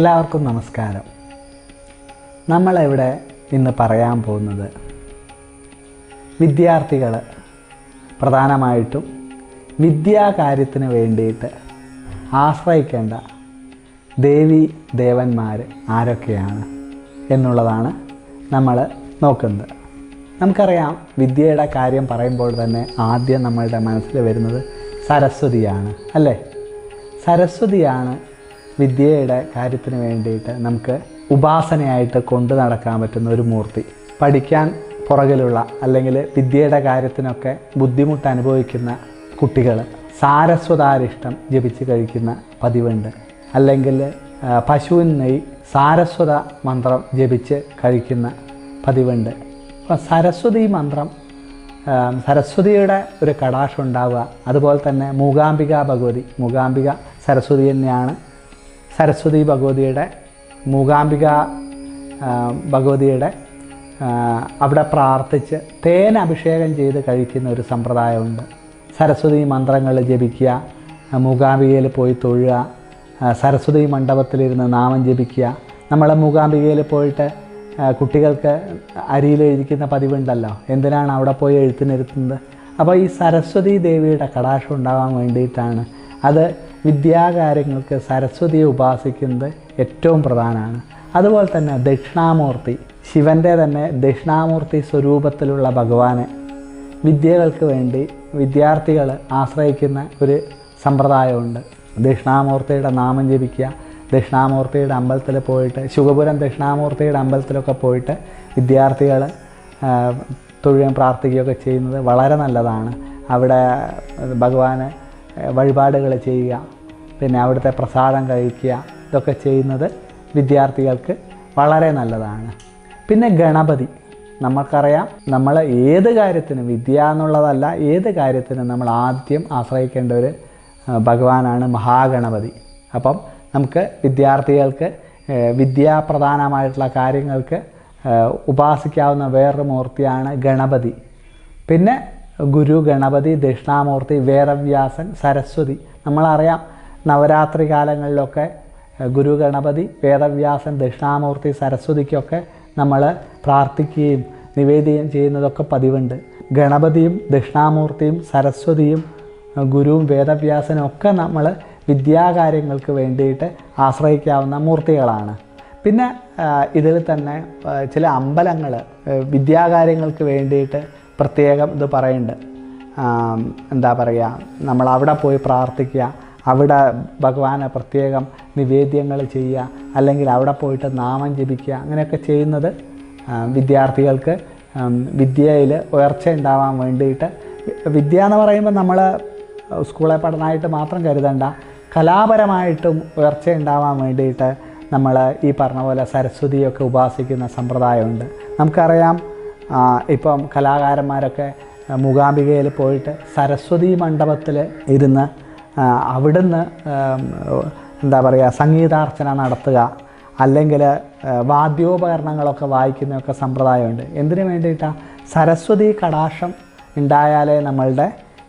എല്ലാവർക്കും നമസ്കാരം. നമ്മളിവിടെ ഇന്ന് പറയാൻ പോകുന്നത് വിദ്യാർത്ഥികൾ പ്രധാനമായിട്ടും വിദ്യാകാര്യത്തിന് വേണ്ടിയിട്ട് ആശ്രയിക്കേണ്ട ദേവി ദേവന്മാർ ആരൊക്കെയാണ് എന്നുള്ളതാണ് നമ്മൾ നോക്കുന്നത്. നമുക്കറിയാം വിദ്യയുടെ കാര്യം പറയുമ്പോൾ തന്നെ ആദ്യം നമ്മളുടെ മനസ്സിൽ വരുന്നത് സരസ്വതിയാണ് അല്ലേ? സരസ്വതിയാണ് വിദ്യയുടെ കാര്യത്തിന് വേണ്ടിയിട്ട് നമുക്ക് ഉപാസനയായിട്ട് കൊണ്ടു നടക്കാൻ പറ്റുന്ന ഒരു മൂർത്തി. പഠിക്കാൻ പുറകിലുള്ള അല്ലെങ്കിൽ വിദ്യയുടെ കാര്യത്തിനൊക്കെ ബുദ്ധിമുട്ട് അനുഭവിക്കുന്ന കുട്ടികൾ സാരസ്വതാരിഷ്ടം ജപിച്ച് കഴിക്കുന്ന പതിവുണ്ട്. അല്ലെങ്കിൽ പശുവിൻ നെയ് സാരസ്വത മന്ത്രം ജപിച്ച് കഴിക്കുന്ന പതിവുണ്ട്. സരസ്വതി മന്ത്രം സരസ്വതിയുടെ ഒരു കടാക്ഷം ഉണ്ടാവുക. അതുപോലെ തന്നെ മൂകാംബിക ഭഗവതി മൂകാംബിക സരസ്വതി തന്നെയാണ് സരസ്വതി ഭഗവതിയുടെ മൂകാംബിക ഭഗവതിയുടെ അവിടെ പ്രാർത്ഥിച്ച് തേൻ അഭിഷേകം ചെയ്ത് കഴിക്കുന്ന ഒരു സമ്പ്രദായമുണ്ട്. സരസ്വതി മന്ത്രങ്ങൾ ജപിക്കുക മൂകാംബികയിൽ പോയി തൊഴുക സരസ്വതി മണ്ഡപത്തിലിരുന്ന് നാമം ജപിക്കുക. നമ്മൾ മൂകാംബികയിൽ പോയിട്ട് കുട്ടികൾക്ക് അരിയിൽ എഴുതിക്കുന്ന പതിവുണ്ടല്ലോ. എന്തിനാണ് അവിടെ പോയി എഴുത്തിനിരുത്തുന്നത് അപ്പോൾ ഈ സരസ്വതി ദേവിയുടെ കടാക്ഷം ഉണ്ടാകാൻ വേണ്ടിയിട്ടാണ്. അത് വിദ്യാകാര്യങ്ങൾക്ക് സരസ്വതിയെ ഉപാസിക്കുന്നത് ഏറ്റവും പ്രധാനമാണ്. അതുപോലെ തന്നെ ദക്ഷിണാമൂർത്തി ശിവന്റെ തന്നെ ദക്ഷിണാമൂർത്തി സ്വരൂപത്തിലുള്ള ഭഗവാനെ. വിദ്യകൾക്ക് വേണ്ടി വിദ്യാർത്ഥികൾ ആശ്രയിക്കുന്ന ഒരു സമ്പ്രദായമുണ്ട്. ദക്ഷിണാമൂർത്തിയുടെ നാമം ജപിക്കുക ദക്ഷിണാമൂർത്തിയുടെ അമ്പലത്തിൽ പോയിട്ട് ശുഗപുരം ദക്ഷിണാമൂർത്തിയുടെ അമ്പലത്തിലൊക്കെ പോയിട്ട് വിദ്യാർത്ഥികൾ തൊഴുകയും പ്രാർത്ഥിക്കുകയൊക്കെ ചെയ്യുന്നത് വളരെ നല്ലതാണ്. അവിടെ ഭഗവാന് വഴിപാടുകൾ ചെയ്യുക പിന്നെ അവിടുത്തെ പ്രസാദം കഴിക്കുക ഇതൊക്കെ ചെയ്യുന്നത് വിദ്യാർത്ഥികൾക്ക് വളരെ നല്ലതാണ്. പിന്നെ ഗണപതി. നമുക്കറിയാം നമ്മൾ ഏത് കാര്യത്തിനും വിദ്യ എന്നുള്ളതല്ല ഏത് കാര്യത്തിനും നമ്മൾ ആദ്യം ആശ്രയിക്കേണ്ട ഒരു ഭഗവാനാണ് മഹാഗണപതി. അപ്പം നമുക്ക് വിദ്യാർത്ഥികൾക്ക് വിദ്യാപ്രധാനമായിട്ടുള്ള കാര്യങ്ങൾക്ക് ഉപാസിക്കാവുന്ന വേറൊരു മൂർത്തിയാണ് ഗണപതി. പിന്നെ ഗുരു ഗണപതി ദക്ഷിണാമൂർത്തി വേദവ്യാസൻ സരസ്വതി. നമ്മളറിയാം നവരാത്രി കാലങ്ങളിലൊക്കെ ഗുരു ഗണപതി വേദവ്യാസൻ ദക്ഷിണാമൂർത്തി സരസ്വതിക്കൊക്കെ നമ്മൾ പ്രാർത്ഥിക്കുകയും നിവേദ്യം ചെയ്യുന്നതൊക്കെ പതിവുണ്ട്. ഗണപതിയും ദക്ഷിണാമൂർത്തിയും സരസ്വതിയും ഗുരുവും വേദവ്യാസനും ഒക്കെ നമ്മൾ വിദ്യാകാര്യങ്ങൾക്ക് വേണ്ടിയിട്ട് ആശ്രയിക്കാവുന്ന മൂർത്തികളാണ്. പിന്നെ ഇതിൽ തന്നെ ചില അമ്പലങ്ങൾ വിദ്യാകാര്യങ്ങൾക്ക് വേണ്ടിയിട്ട് പ്രത്യേകം ഇത് പറയുന്നുണ്ട് എന്താ പറയുക നമ്മൾ അവിടെ പോയി പ്രാർത്ഥിക്കുക അവിടെ ഭഗവാനെ പ്രത്യേകം നിവേദ്യങ്ങൾ ചെയ്യുക അല്ലെങ്കിൽ അവിടെ പോയിട്ട് നാമം ജപിക്കുക അങ്ങനെയൊക്കെ ചെയ്യുന്നത് വിദ്യാർത്ഥികൾക്ക് വിദ്യയിൽ ഉയർച്ച ഉണ്ടാവാൻ വേണ്ടിയിട്ട് വിദ്യ എന്ന് പറയുമ്പോൾ നമ്മൾ സ്കൂളെ പഠനമായിട്ട് മാത്രം കരുതണ്ട. കലാപരമായിട്ടും ഉയർച്ച ഉണ്ടാവാൻ വേണ്ടിയിട്ട് നമ്മൾ ഈ പറഞ്ഞ പോലെ സരസ്വതിയൊക്കെ ഉപാസിക്കുന്ന സമ്പ്രദായമുണ്ട്. നമുക്കറിയാം ഇപ്പം കലാകാരന്മാരൊക്കെ മൂകാംബികയിൽ പോയിട്ട് സരസ്വതി മണ്ഡപത്തിൽ ഇരുന്ന് അവിടുന്ന് എന്താ പറയുക സംഗീതാർച്ചന നടത്തുക അല്ലെങ്കിൽ വാദ്യോപകരണങ്ങളൊക്കെ വായിക്കുന്നതൊക്കെ സമ്പ്രദായമുണ്ട്. എന്തിനു വേണ്ടിയിട്ടാണ് സരസ്വതി കടാക്ഷം ഉണ്ടായാലേ നമ്മളുടെ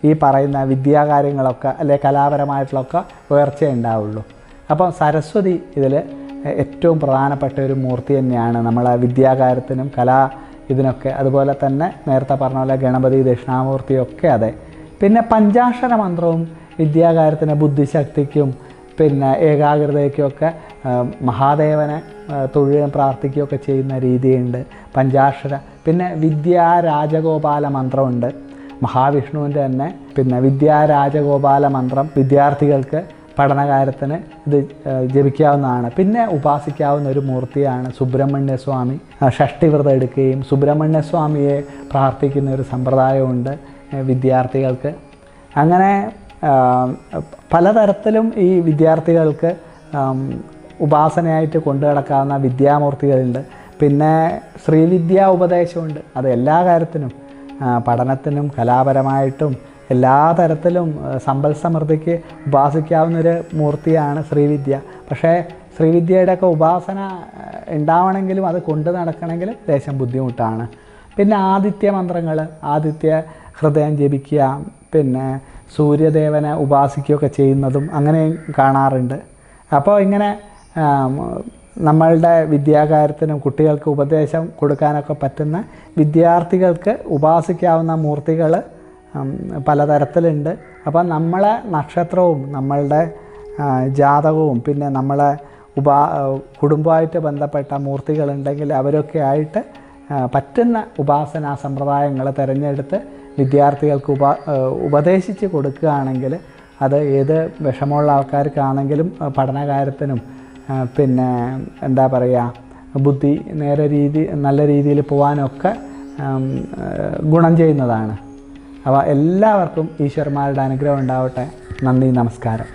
ഈ പറയുന്ന വിദ്യാകാര്യങ്ങളൊക്കെ അല്ലെ കലാപരമായിട്ടുള്ളൊക്കെ ഉയർച്ച ഉണ്ടാവുള്ളൂ. അപ്പോൾ സരസ്വതി ഇതിൽ ഏറ്റവും പ്രധാനപ്പെട്ട ഒരു മൂർത്തി തന്നെയാണ് നമ്മളെ വിദ്യാകാര്യത്തിനും കലാ ഇതിനൊക്കെ അതുപോലെ തന്നെ നേരത്തെ പറഞ്ഞ പോലെ ഗണപതി ദക്ഷിണാമൂർത്തിയൊക്കെ അതെ. പിന്നെ പഞ്ചാക്ഷര മന്ത്രവും വിദ്യാകാര്യത്തിന് ബുദ്ധിശക്തിക്കും പിന്നെ ഏകാഗ്രതയ്ക്കുമൊക്കെ മഹാദേവനെ തൊഴിലും പ്രാർത്ഥിക്കുകയൊക്കെ ചെയ്യുന്ന രീതിയുണ്ട് പഞ്ചാക്ഷര. പിന്നെ വിദ്യാ രാജഗോപാല മന്ത്രമുണ്ട് മഹാവിഷ്ണുവിന്റെ തന്നെ പിന്നെ വിദ്യാ രാജഗോപാല മന്ത്രം വിദ്യാർത്ഥികൾക്ക് പഠനകാര്യത്തിന് ഇത് ജപിക്കാവുന്നതാണ്. പിന്നെ ഉപാസിക്കാവുന്ന ഒരു മൂർത്തിയാണ് സുബ്രഹ്മണ്യ സ്വാമി ഷഷ്ടിവ്രതം എടുക്കുകയും സുബ്രഹ്മണ്യ സ്വാമിയെ പ്രാർത്ഥിക്കുന്ന ഒരു സമ്പ്രദായമുണ്ട് വിദ്യാർത്ഥികൾക്ക്. അങ്ങനെ പലതരത്തിലും ഈ വിദ്യാർത്ഥികൾക്ക് ഉപാസനയായിട്ട് കൊണ്ടു നടക്കാവുന്ന വിദ്യാമൂർത്തികളുണ്ട്. പിന്നെ ശ്രീവിദ്യാ ഉപദേശമുണ്ട്. അത് എല്ലാ കാര്യത്തിനും പഠനത്തിനും കലാപരമായിട്ടും എല്ലാ തരത്തിലും സമ്പൽ സമൃദ്ധിക്ക് ഉപാസിക്കാവുന്നൊരു മൂർത്തിയാണ് ശ്രീവിദ്യ. പക്ഷേ ശ്രീവിദ്യയുടെയൊക്കെ ഉപാസന ഉണ്ടാവണമെങ്കിലും അത് കൊണ്ട് നടക്കണമെങ്കിലും ലേശം ബുദ്ധിമുട്ടാണ്. പിന്നെ ആദിത്യ മന്ത്രങ്ങൾ ആദിത്യ ഹൃദയം ജപിക്കുക പിന്നെ സൂര്യദേവനെ ഉപാസിക്കുകയൊക്കെ ചെയ്യുന്നതും അങ്ങനെ കാണാറുണ്ട്. അപ്പോൾ ഇങ്ങനെ നമ്മളുടെ വിദ്യാകാര്യത്തിനും കുട്ടികൾക്ക് ഉപദേശം കൊടുക്കാനൊക്കെ പറ്റുന്ന വിദ്യാർത്ഥികൾക്ക് ഉപാസിക്കാവുന്ന മൂർത്തികൾ പലതരത്തിലുണ്ട്. അപ്പം നമ്മളെ നക്ഷത്രവും നമ്മളുടെ ജാതകവും പിന്നെ നമ്മളെ ഉപാ കുടുംബമായിട്ട് ബന്ധപ്പെട്ട മൂർത്തികളുണ്ടെങ്കിൽ അവരൊക്കെ ആയിട്ട് പറ്റുന്ന ഉപാസനാ സമ്പ്രദായങ്ങൾ തിരഞ്ഞെടുത്ത് വിദ്യാർത്ഥികൾക്ക് ഉപ ഉപദേശിച്ച് കൊടുക്കുകയാണെങ്കിൽ അത് ഏത് വിഷമമുള്ള ആൾക്കാർക്കാണെങ്കിലും പഠനകാര്യത്തിനും പിന്നെ എന്താ പറയുക ബുദ്ധി നേരെ രീതി നല്ല രീതിയിൽ പോകാനൊക്കെ ഗുണം ചെയ്യുന്നതാണ്. അപ്പോൾ എല്ലാവർക്കും ഈശ്വരന്മാരുടെ അനുഗ്രഹം ഉണ്ടാവട്ടെ. നന്ദി നമസ്കാരം.